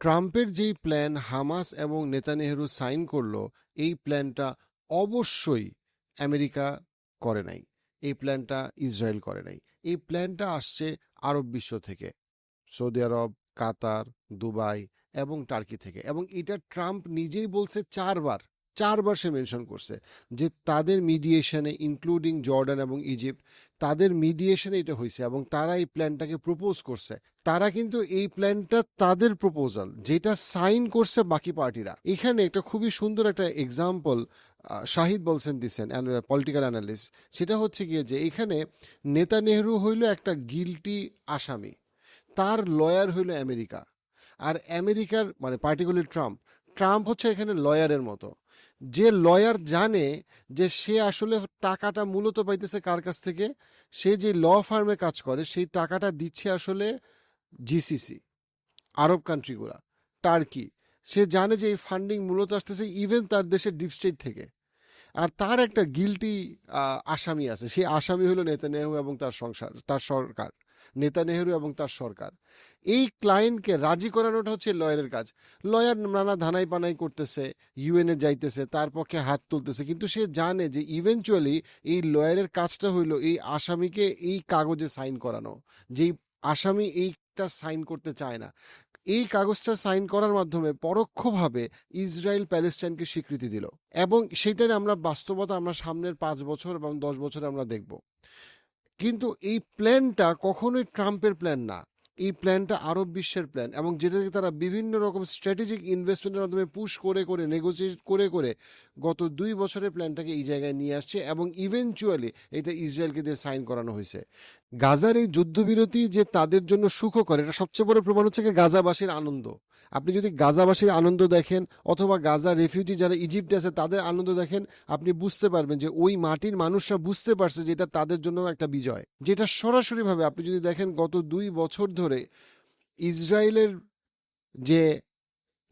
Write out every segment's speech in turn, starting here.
ট্রাম্পের যেই plan Hamas এবং নেতানেহরু সাইন করল, এই প্ল্যানটা অবশ্যই আমেরিকা করে নাই। এই প্ল্যানটা ইসরায়েল করে নাই। এই প্ল্যানটা আসছে আরব বিশ্ব থেকে, সৌদি আরব, কাতার, দুবাই এবং টার্কি থেকে এবং এটা ট্রাম্প নিজেই বলছে চারবার। চারবার সে মেনশন করছে যে তাদের মিডিয়েশনে ইনক্লুডিং জর্ডান এবং ইজিপ্ট, তাদের মিডিয়েশনে এটা হয়েছে এবং তারা এই প্ল্যানটাকে প্রপোজ করছে। তারা কিন্তু এই প্ল্যানটা তাদের প্রপোজাল যেটা সাইন করছে বাকি পার্টিরা। এখানে একটা খুবই সুন্দর একটা এক্সাম্পল শাহিদ বলছেন, দিছেন পলিটিক্যাল অ্যানালিস্ট সেটা হচ্ছে গিয়ে যে এখানে নেতা নেহরু হইল একটা গিলটি আসামি, তার লয়ার হইল আমেরিকা। আর আমেরিকার মানে পার্টিকুলার ট্রাম্প ট্রাম্প হচ্ছে এখানে লয়ারের মতো। যে লয়ার জানে যে সে আসলে টাকাটা মূলত পাইতেছে কার কাছ থেকে, সে যে ল ফার্মে কাজ করে, সেই টাকাটা দিচ্ছে আসলে জিসিসি আরব কান্ট্রিগুলা টার্কি সে জানে যে এই ফান্ডিং মূলত আসতেছে ইভেন তার দেশের ডিপ স্টেট থেকে। আর তার একটা গিলটি আসামি আছে, সেই আসামি হলো নেতানেহু এবং তার সংসার, তার সরকার। নেতানেহরু এবং তার সরকার। এই ক্লায়েন্টকে রাজি করানোটা হচ্ছে লয়ারের কাজ। লয়ার নানা ধানাই পানাই করতেছে, ইউএনএ যাইতেছে, তার পক্ষে হাত তুলতেছে। কিন্তু সে জানে যে ইভেনচুয়ালি এই লয়ারের কাজটা হইল এই আসামিকে এই কাগজে সাইন করানো। যেই আসামি এইটা সাইন করতে চায় না। এই কাগজটা সাইন করার মাধ্যমে পরোক্ষভাবে ইসরায়েল প্যালেস্টাইনকে স্বীকৃতি দিল। এবং সেইটার আমরা বাস্তবতা আমরা সামনের পাঁচ বছর এবং দশ বছরে আমরা দেখব। কিন্তু এই প্ল্যানটা কখনোই ট্রাম্পের প্ল্যান না। এই প্ল্যানটা আরব বিশ্বের প্ল্যান এবং যেটাকে তারা বিভিন্ন রকম স্ট্র্যাটেজিক ইনভেস্টমেন্টের মাধ্যমে পুশ করে করে নেগোসিয়েট করে করে গত দুই বছরের প্ল্যানটাকে এই জায়গায় নিয়ে আসছে এবং ইভেনচুয়ালি এটা ইসরায়েলকে দিয়ে সাইন করানো হয়েছে। গাজার এই যুদ্ধবিরতি যে তাদের জন্য সুখকর, এটা সবচেয়ে বড় প্রমাণ হচ্ছে গাজাবাসীর আনন্দ। আপনি যদি গাজাবাসীর আনন্দ দেখেন অথবা গাজা রেফিউজি যারা ইজিপ্টে আছে, তাদের আনন্দ দেখেন, আপনি বুঝতে পারবেন যে ওই মাটির মানুষরা বুঝতে পারছে যে এটা তাদের জন্য একটা বিজয়। যেটা সরাসরিভাবে আপনি যদি দেখেন, গত দুই বছর ধরে ইসরায়েলের যে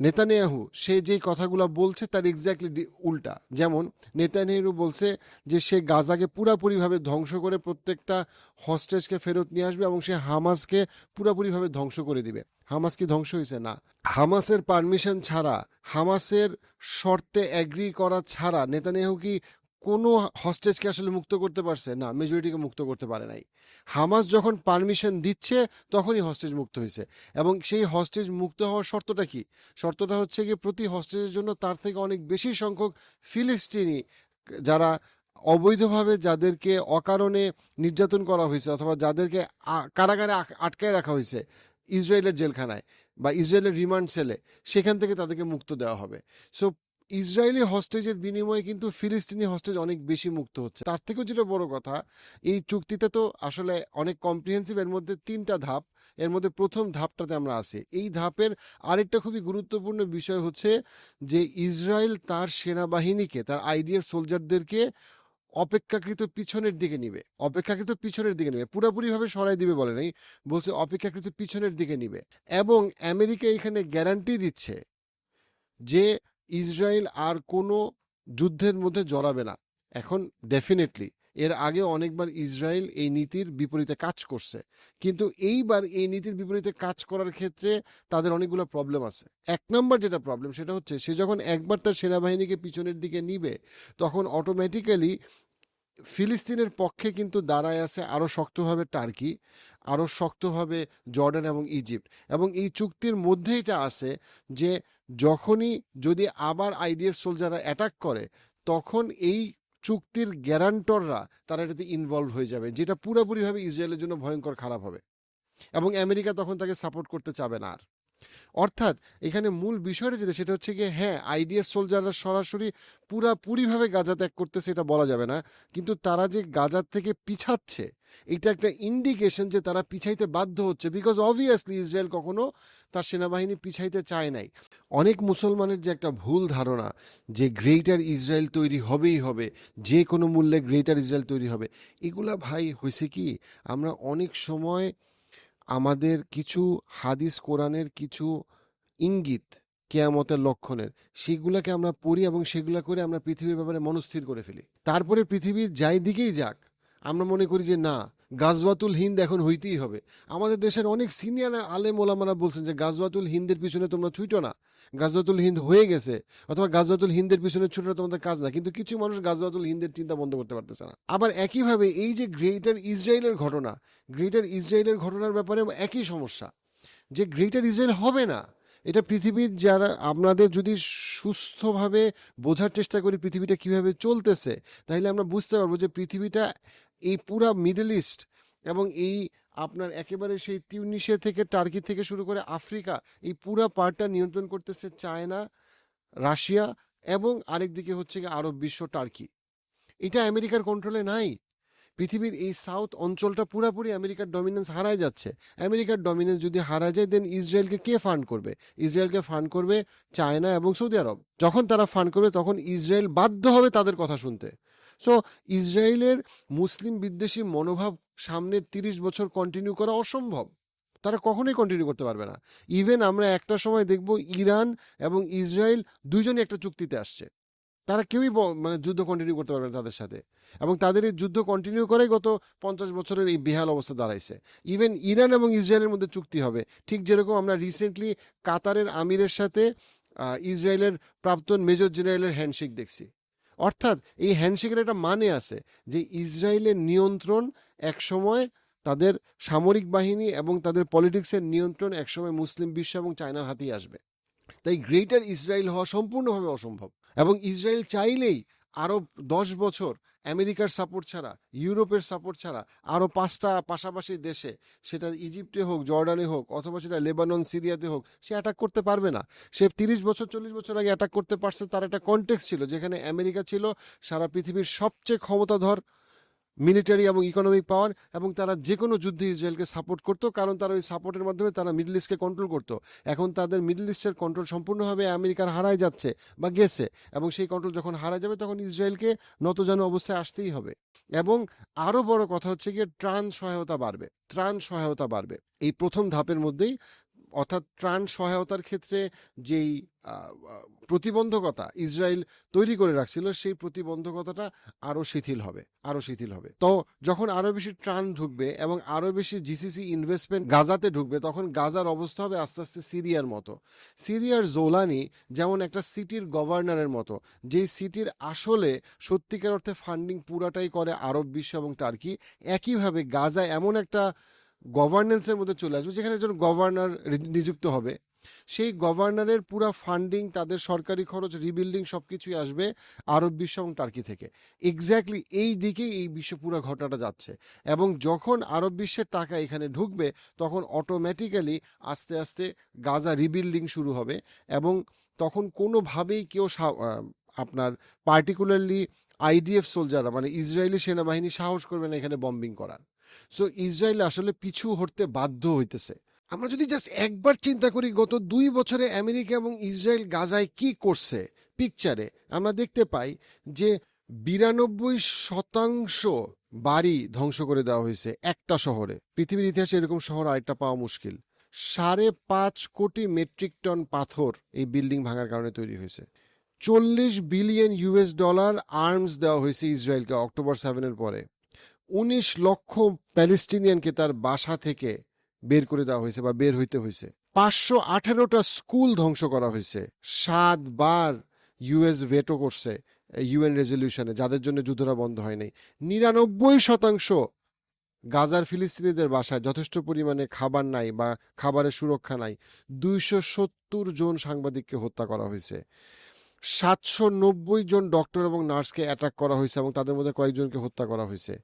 নেতানিয়াহু, সে যে কথাগুলো বলছে তার এক্স্যাক্টলি উল্টা। যেমন, নেতানিয়াহু বলছে যে সে গাজাকে পুরাপুরিভাবে ধ্বংস করে প্রত্যেকটা হস্টেজকে ফেরত নিয়ে আসবে এবং সে হামাসকে পুরাপুরিভাবে ধ্বংস করে দিবে। হামাস কি ধ্বংস হয়েছে? না। হামাসের পারমিশন ছাড়া, হামাসের শর্তে অ্যাগ্রি করা ছাড়া নেতানিয়াহু কি কোনো হস্টেজকে আসলে মুক্ত করতে পারছে? না মেজরিটিকে মুক্ত করতে পারে নাই। হামাস যখন পারমিশন দিচ্ছে, তখনই হস্টেজ মুক্ত হয়েছে। এবং সেই হস্টেজ মুক্ত হওয়ার শর্তটা কি? শর্তটা হচ্ছে কি প্রতি হস্টেজের জন্য তার থেকে অনেক বেশি সংখ্যক ফিলিস্তিনি যারা অবৈধভাবে যাদেরকে অকারণে নির্যাতন করা হয়েছে অথবা যাদেরকে কারাগারে আটকায় রাখা হয়েছে ইসরায়েলের জেলখানায় বা ইসরায়েলের রিমান্ড সেলে সেখান থেকে তাদেরকে মুক্ত দেওয়া হবে। সো ইসরায়েলি হস্টেজের বিনিময়ে কিন্তু ফিলিস্তিনি হস্টেজ অনেক বেশি মুক্ত হচ্ছে। তার থেকেও যেটা বড় কথা, এই চুক্তিতে তো আসলে অনেক কম্প্রিহেন্সিভ এর মধ্যে তিনটা ধাপ, এর মধ্যে প্রথম ধাপটাতে আমরা আছি। এই ধাপের আরেকটা খুবই গুরুত্বপূর্ণ বিষয় হচ্ছে যে ইসরায়েল তার সেনাবাহিনীকে, তার আইডিএফ সোলজারদেরকে অপেক্ষাকৃত পিছনের দিকে নিবে। অপেক্ষাকৃত পিছনের দিকে নিবে। পুরোপুরিভাবে সরাই দিবে বলে নাই, বলছে অপেক্ষাকৃত পিছনের দিকে নিবে। এবং আমেরিকা এখানে গ্যারান্টি দিচ্ছে যে ইসরায়েল আর কোনো যুদ্ধের মধ্যে জড়াবে না। এখন ডেফিনেটলি এর আগে অনেকবার ইসরায়েল এই নীতির বিপরীতে কাজ করছে। কিন্তু এইবার এই নীতির বিপরীতে কাজ করার ক্ষেত্রে তাদের অনেকগুলো প্রবলেম আছে। এক নম্বর যেটা প্রবলেম সেটা হচ্ছে সে যখন একবার তার সেনাবাহিনীকে পিছনের দিকে নিবে, তখন অটোমেটিক্যালি ফিলিস্তিনের পক্ষে কিন্তু দাঁড়ায় আছে আরও শক্তভাবে টার্কি আরও শক্তভাবে জর্ডান এবং ইজিপ্ট। এবং এই চুক্তির মধ্যে এটা আছে যে যখনই যদি আবার আইডিএফ সোলজাররা অ্যাটাক করে, তখন এই চুক্তির গ্যারান্টররা তারা এটাতে ইনভলভ হয়ে যাবে, যেটা পুরোপুরিভাবে ইসরায়েলের জন্য ভয়ঙ্কর খারাপ হবে। এবং আমেরিকা তখন তাকে সাপোর্ট করতে চাবে না আর। অর্থাৎ এখানে মূল বিষয়টা যেটা, সেটা হচ্ছে গিয়ে হ্যাঁ আইডিএফ সোলজাররা সরাসরি পুরাপুরিভাবে গাজা ত্যাগ করতেছে এটা বলা যাবে না। কিন্তু তারা যে গাজার থেকে পিছাচ্ছে, এটা একটা ইন্ডিকেশন যে তারা পিছাইতে বাধ্য হচ্ছে বিকজ অবভিয়াসলি ইসরায়েল কখনো তার সেনাবাহিনী পিছাইতে চায় নাই। অনেক মুসলমানের যে একটা ভুল ধারণা যে গ্রেটার ইসরায়েল তৈরি হবেই হবে, যে কোনো মূল্যে গ্রেটার ইসরায়েল তৈরি হবে, এগুলা ভাই হয়েছে কি, আমরা অনেক সময় আমাদের কিছু হাদিস কোরআনের কিছু ইঙ্গিত কেয়ামতের লক্ষণের, সেগুলোকে আমরা পড়ি এবং সেগুলো করে আমরা পৃথিবীর ব্যাপারে মনস্থির করে ফেলি। তারপরে পৃথিবীর যাই দিকেই যাক, আমরা মনে করি যে না গাজওয়াতুল হিন্দ এখন হইতেই হবে। আমাদের দেশের অনেক সিনিয়র আলেম ওলামারা বলছেন যে, গাজওয়াতুল হিন্দের পিছনে তোমরা ছুটো না। গাজওয়াতুল হিন্দ হয়ে গেছে, অথবা গাজওয়াতুল হিন্দের পিছনে ছুটে তোমাদের কাজ না, কিন্তু কিছু মানুষ গাজওয়াতুল হিন্দের চিন্তা বন্ধ করতে পারতেছে না। আবার একইভাবে এই যে গ্রেটার ইসরায়েলের ঘটনা, গ্রেটার ইসরায়েলের ঘটনার ব্যাপারে একই সমস্যা। যে গ্রেটার ইসরায়েল হবে না, এটা পৃথিবীর যারা, আপনাদের যদি সুস্থভাবে বোঝার চেষ্টা করি পৃথিবীটা কীভাবে চলতেছে, তাহলে আমরা বুঝতে পারব যে পৃথিবীটা এই পুরা মিডল ইস্ট এবং এই আপনার একেবারে সেই তিউনিশিয়া থেকে টার্কি থেকে শুরু করে আফ্রিকা, এই পুরা পার্টটা নিয়ন্ত্রণ করতেছে চায়না, রাশিয়া এবং আরেকদিকে হচ্ছে গিয়ে আরব বিশ্ব, টার্কি। এটা আমেরিকার কন্ট্রোলে নাই। পৃথিবীর এই সাউথ অঞ্চলটা পুরাপুরি আমেরিকার ডমিনেন্স হারায় যাচ্ছে। আমেরিকার ডমিনেন্স যদি হারা যায় দেন ইসরায়েলকে কে ফান্ড করবে? ইসরায়েলকে ফান্ড করবে চায়না এবং সৌদি আরব। যখন তারা ফান্ড করবে, তখন ইসরায়েল বাধ্য হবে তাদের কথা শুনতে। সো ইসরায়েলের মুসলিম বিদ্বেষী মনোভাব সামনের তিরিশ বছর কন্টিনিউ করা অসম্ভব। তারা কখনোই কন্টিনিউ করতে পারবে না। ইভেন আমরা একটা সময় দেখব ইরান এবং ইসরায়েল দুইজনই একটা চুক্তিতে আসছে। তারা কেউই মানে যুদ্ধ কন্টিনিউ করতে পারবে না তাদের সাথে। এবং তাদের এই যুদ্ধ কন্টিনিউ করেই গত পঞ্চাশ বছরের এই বেহাল অবস্থা দাঁড়াইছে। ইভেন ইরান এবং ইসরায়েলের মধ্যে চুক্তি হবে। ঠিক যেরকম আমরা রিসেন্টলি কাতারের আমিরের সাথে ইসরায়েলের প্রাপ্তন মেজর জেনারেলের হ্যান্ডশেক দেখছি। অর্থাৎ এই হ্যান্ডশেকের একটা মানে আছে যে ইসরায়েলের নিয়ন্ত্রণ একসময় তাদের সামরিক বাহিনী এবং তাদের পলিটিক্সের নিয়ন্ত্রণ একসময় মুসলিম বিশ্ব এবং চায়নার হাতেই আসবে। তাই গ্রেটার ইসরায়েল হওয়া সম্পূর্ণভাবে অসম্ভব এবং ইসরায়েল চাইলেই আরও দশ বছর আমেরিকার সাপোর্ট ছাড়া, ইউরোপের সাপোর্ট ছাড়া আরও পাঁচটা পাশাপাশি দেশে, সেটা ইজিপ্টে হোক জর্ডানে হোক, অথবা সেটা লেবানন সিরিয়াতে হোক, সে অ্যাটাক করতে পারবে না। সে তিরিশ বছর, চল্লিশ বছর আগে অ্যাটাক করতে পারছে, তার একটা কন্টেক্স ছিল, যেখানে আমেরিকা ছিল সারা পৃথিবীর সবচেয়ে ক্ষমতাধর মিলিটারি এবং ইকোনমিক পাওয়ার এবং তারা যে কোনো যুদ্ধে ইসরায়েলকে সাপোর্ট করতো, কারণ তারা ওই সাপোর্টের মাধ্যমে তারা মিডল ইস্টকে কন্ট্রোল করতো। এখন তাদের মিডল ইস্টের কন্ট্রোল সম্পূর্ণভাবে আমেরিকার হারায় যাচ্ছে বা গেছে এবং সেই কন্ট্রোল যখন হারা যাবে, তখন ইসরায়েলকে নতজানু অবস্থায় আসতেই হবে। এবং আরও বড় কথা হচ্ছে গিয়ে ত্রাণ সহায়তা বাড়বে, ত্রাণ সহায়তা বাড়বে। এই প্রথম ধাপের মধ্যেই অর্থাৎ ত্রাণ সহায়তার ক্ষেত্রে যেই প্রতিবন্ধকতা ইসরায়েল তৈরি করে রাখছিল, সেই প্রতিবন্ধকতাটা আরও শিথিল হবে, আরও শিথিল হবে। তো যখন আরও বেশি ত্রাণ ঢুকবে এবং আরও বেশি জিসিসি ইনভেস্টমেন্ট গাজাতে ঢুকবে, তখন গাজার অবস্থা হবে আস্তে আস্তে সিরিয়ার মতো। সিরিয়ার জোলানি যেমন একটা সিটির গভর্নরের মতো, যেই সিটির আসলে সত্যিকার অর্থে ফান্ডিং পুরাটাই করে আরব বিশ্ব এবং টার্কি, একইভাবে গাজা এমন একটা গভর্নেন্সের মধ্যে চলে আসবে, যেখানে একজন গভর্নর নিযুক্ত হবে। সেই গভর্নরের পুরা ফান্ডিং তাদের সরকারি খরচ রিবিল্ডিং সব কিছুই আসবে আরব বিশ্ব এবং টার্কি থেকে। এক্স্যাক্টলি এই দিকেই এই বিশ্ব পুরো ঘটনাটা যাচ্ছে। এবং যখন আরব বিশ্বের টাকা এখানে ঢুকবে, তখন অটোমেটিক্যালি আস্তে আস্তে গাজা রিবিল্ডিং শুরু হবে এবং তখন কোনোভাবেই কেউ আপনার পার্টিকুলারলি আইডিএফ সোলজাররা মানে ইসরায়েলি সেনাবাহিনী সাহস করবে না এখানে বম্বিং করার। সো ইসরায়েল আসলে পিছু হটতে বাধ্য হইতেছে। আমরা যদি জাস্ট একবার চিন্তা করি, গত দুই বছরে আমেরিকা এবং ইসরায়েল গাজায় কি করছে পিকচারে আমরা দেখতে পাই যে বিরানব্বই শতাংশ বাড়ি ধ্বংস করে দেওয়া হয়েছে একটা শহরে। পৃথিবীর ইতিহাসে এরকম শহর আরেকটা পাওয়া মুশকিল। সাড়ে পাঁচ কোটি মেট্রিক টন পাথর এই বিল্ডিং ভাঙার কারণে তৈরি হয়েছে। চল্লিশ বিলিয়ন ইউএস ডলার আর্মস দেওয়া হয়েছে ইসরায়েলকে অক্টোবর সেভেনের পরে। উনিশ লক্ষ প্যালেস্টিনিয়ানকে তার বাসা থেকে বের করে দেওয়া হয়েছে বা বের হইতে হয়েছে। পাঁচশো আঠারোটা স্কুল ধ্বংস করা হয়েছে। সাতবার ইউএস ভেটো করছে ইউএন রেজলিউশনে, যাদের জন্য যুদ্ধটা বন্ধ হয়নি। নিরানব্বই শতাংশ গাজার ফিলিস্তিনিদের বাসায় যথেষ্ট পরিমাণে খাবার নাই বা খাবারের সুরক্ষা নাই। দুইশো সত্তর জন সাংবাদিককে হত্যা করা হয়েছে। সাতশো নব্বই জন ডক্টর এবং নার্সকে অ্যাটাক করা হয়েছে এবং তাদের মধ্যে কয়েকজনকে হত্যা করা হয়েছে।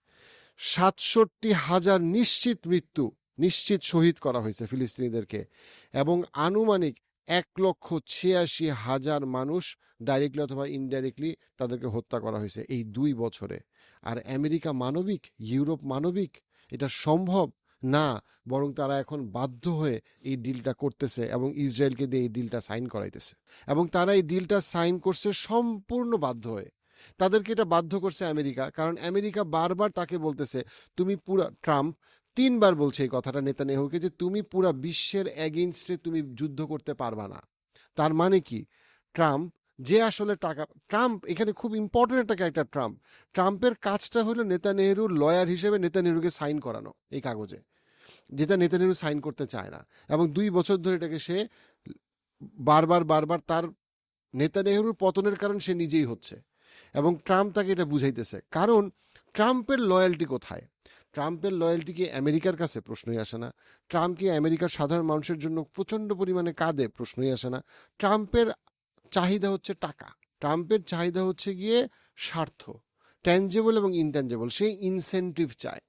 সাতষট্টি হাজার নিশ্চিত মৃত্যু নিশ্চিত শহীদ করা হয়েছে ফিলিস্তিনিদেরকে। এবং আনুমানিক এক লক্ষ ছিয়াশি হাজার মানুষ ডাইরেক্টলি অথবা ইনডাইরেক্টলি তাদেরকে হত্যা করা হয়েছে এই দুই বছরে। আর আমেরিকা মানবিক, ইউরোপ মানবিক, এটা সম্ভব না, বরং তারা এখন বাধ্য হয়ে এই ডিলটা করতেছে এবং ইসরায়েলকে দিয়ে এই ডিলটা সাইন করাইতেছে। এবং তারা এই ডিলটা সাইন করছে সম্পূর্ণ বাধ্য হয়ে। তাদেরকে এটা বাধ্য করছে আমেরিকা। কারণ আমেরিকা বারবার তাকে বলতেছে, তুমি পুরা ট্রাম্প তিনবার বলছে এই কথাটা নেতানিয়াহুকে যে, তুমি পুরা বিশ্বের এগেইনস্টে তুমি যুদ্ধ করতে পারবা না। তার মানে কি? ট্রাম্প যে আসলে টাকা, ট্রাম্প এখানে খুব ইম্পর্টেন্ট একটা ক্যারেক্টার ট্রাম্প। ট্রাম্পের কাজটা হলো নেতা নেহরুর লয়ার হিসেবে নেতা নেহরুকে সাইন করানো এই কাগজে, যেটা নেতা নেহরু সাইন করতে চায় না। এবং দুই বছর ধরে এটাকে সে বারবার বারবার তার নেতা নেহরুর পতনের কারণ সে নিজেই হচ্ছে। এবং ট্রাম্প তাকে এটা বুঝাইতেছে। কারণ ট্রাম্পের লয়্যালটি কোথায়? ট্রাম্পের লয়্যালটি কি আমেরিকার কাছে? প্রশ্নই আসে না। ট্রাম্প কি আমেরিকার সাধারণ মানুষের জন্য প্রচণ্ড পরিমাণে কাঁদে? প্রশ্নই আসে না। ট্রাম্পের চাহিদা হচ্ছে টাকা। ট্রাম্পের চাহিদা হচ্ছে গিয়ে স্বার্থ। ট্যাঞ্জেবল এবং ইনট্যাঞ্জেবল সে ইনসেন্টিভ চায়।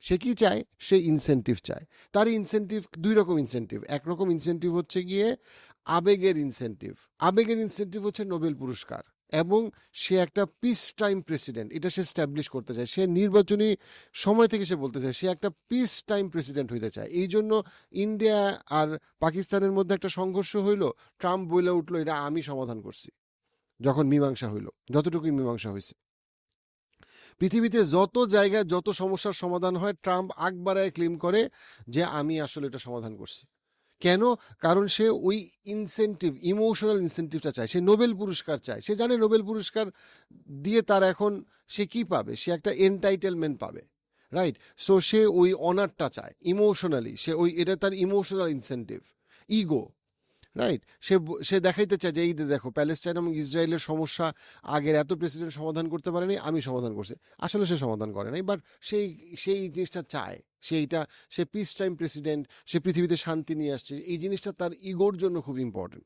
সে কি চায়? সে ইনসেন্টিভ চায়। তার ইনসেন্টিভ দুই রকম ইনসেন্টিভ একরকম ইনসেন্টিভ হচ্ছে গিয়ে আবেগের ইনসেন্টিভ আবেগের ইনসেন্টিভ হচ্ছে নোবেল পুরস্কার। এবং সে একটা পিস টাইম প্রেসিডেন্ট এটা সে স্ট্যাবলিশ করতে চায়। সে নির্বাচনী সময় থেকে সে বলতে চায়, সে একটা পিস টাইম প্রেসিডেন্ট হইতে চায়। এই জন্য ইন্ডিয়া আর পাকিস্তানের মধ্যে একটা সংঘর্ষ হইল। ট্রাম্প বইলে উঠল, এটা আমি সমাধান করছি। যখন মীমাংসা হইল, যতটুকুই মীমাংসা হয়েছে পৃথিবীতে যত জায়গায় যত সমস্যার সমাধান হয়, ট্রাম্প আকবারায় ক্লেম করে যে, আমি আসলে এটা সমাধান করছি। কেন? কারণ সে ওই ইনসেন্টিভ ইমোশনাল ইনসেন্টিভটা চায়। সে নোবেল পুরস্কার চায়। সে জানে নোবেল পুরস্কার দিয়ে তার এখন সে কি পাবে? সে একটা এনটাইটেলমেন্ট পাবে রাইট সো সে ওই অনারটা চায় ইমোশনালি সে ওই, এটা তার ইমোশনাল ইনসেন্টিভ ইগো রাইট সে সে দেখাইতে চায় যে, এই দেখো, প্যালেস্টাইন এবং ইসরায়েলের সমস্যা আগের এত প্রেসিডেন্ট সমাধান করতে পারেনি, আমি সমাধান করছি। আসলে সে সমাধান করে নাই বাট সেই সেই জিনিসটা চায়। সেইটা, সে পিস টাইম প্রেসিডেন্ট সে পৃথিবীতে শান্তি নিয়ে আসছে। এই জিনিসটা তার ইগোর জন্য খুব ইম্পর্টেন্ট